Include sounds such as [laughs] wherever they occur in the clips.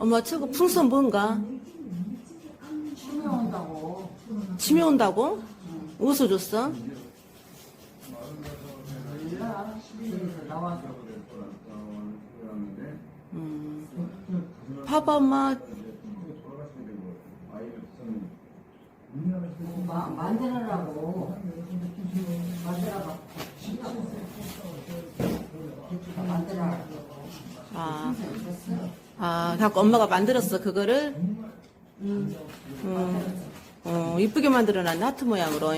엄마 저거 풍선 뭔가? 치매 온다고. 치매 온다고? 어디서 줬어? 음. 봐봐 엄마 마, 만들어라고. 만들어봐. 만들어라고. 아? 아 갖고 엄마가 만들었어 그거를 응. 음, 어, 이쁘게 만들어놨네 하트 모양으로.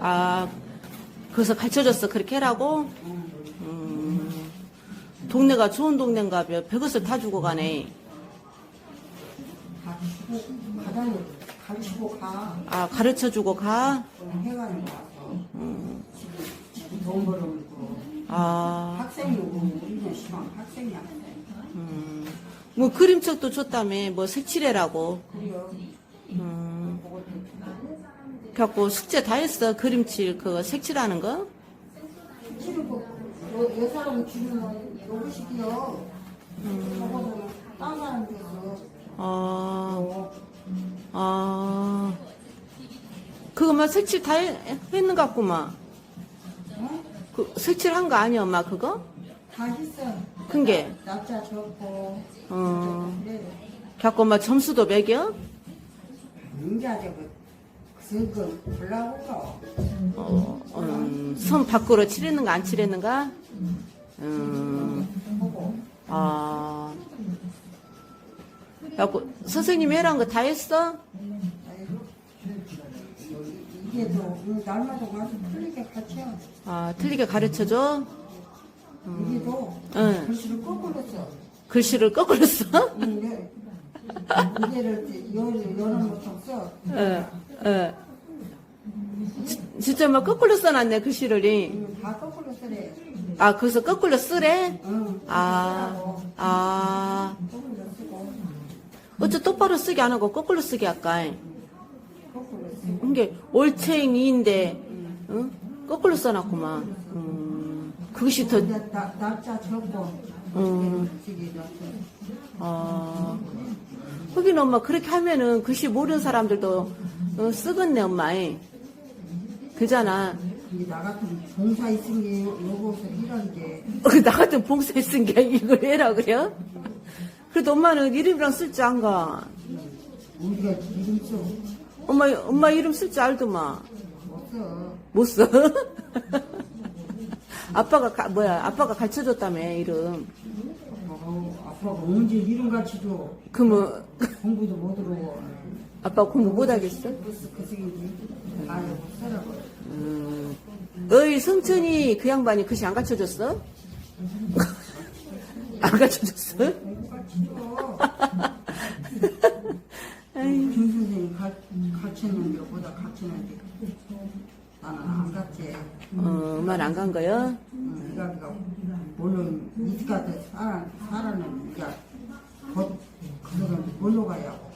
아 그래서 가르쳐줬어 그렇게 해라고 응. 음, 동네가 좋은 동네인가 봐 별것을 다 주고 가네 가다니, 가르치고 가. 아 가르쳐주고 가? 집에, 집에 돈 벌어먹고. 아, 우리는 시방 학생이 아닌데. 음, 뭐 그림책도 줬다며 뭐 색칠해라고 그래요. 음, 갖고 숙제 다 했어 그림칠 그거 색칠하는 거? 치르고, 여, 여 사람 주면 요것이요. 저거는 딴 사람들에서. 아, 아, 그거만 색칠 다 해- 했는 것 같구만. 어? 그 색칠한 거 아니야, 엄마 그거? 다 했어. 큰 게. 날짜 적고. 어, 그래. 갖고 엄마 점수도 매겨? 인자되고, 그거 골라보고. 어, 음, 선 밖으로 칠했는가 안 칠했는가? 음, 보고. 아. 갖고 선생님이 해란 거 다 했어? 아이고. 이게 또, 이 날마다 와서 틀리게 같이 해. 아, 틀리게 가르쳐줘? 이게 또, 응. 글씨를 거꾸로 써. 글씨를 거꾸로 써? 근데, 이게를, 요, 요런 것도 써. 예, 예. 지- 진짜 막 거꾸로 써놨네, 글씨를. 이거 다 거꾸로 쓰래. 아, 거기서 거꾸로 쓰래? 응. 아, 아. 거꾸로 쓰고, 어째 똑바로 쓰기 안 하고 거꾸로 쓰기 할까? 거꾸로 쓰고. 이게 올챙이인데, 응? 거꾸로 써놨구만. 음, 그것이 더, 나- 날짜 적고, 음. 아. 하긴 엄마, 그렇게 하면은 글씨 모르는 사람들도 어, 쓰겠네, 엄마. 그잖아. 나 같은 봉사 있은 게 요거서 이런 게, 어, 나 같은 봉사에 쓴게 이걸 해라, 그래요? 그래도 엄마는 이름이랑 쓸 줄 안 가. 우리가 이름 써. 엄마, 엄마 이름 쓸 줄 알더만. 못 써. 못 [laughs] 써? 아빠가, 가- 뭐야, 아빠가 가르쳐 줬다며, 이름. 어, 아빠가 언제 이름 같이 줘. 그러면, 공부도 못 하고. 아빠 공부 못 하겠어? 그 새끼지. 아유, 써라고. 음. 어이, 성천이 그 양반이 글씨 안 가르쳐 줬어? [laughs] 안 가르쳐 줬어? 같이 줘. 김 선생님 가, 가르쳤는데 보다 가르쳤는데 나는 안 갔지. 어, 엄마는 안 간 거요? 응, 이가가 물론 이스카트 살아 살아는 이가 곧 그거는 뭘로 가야고.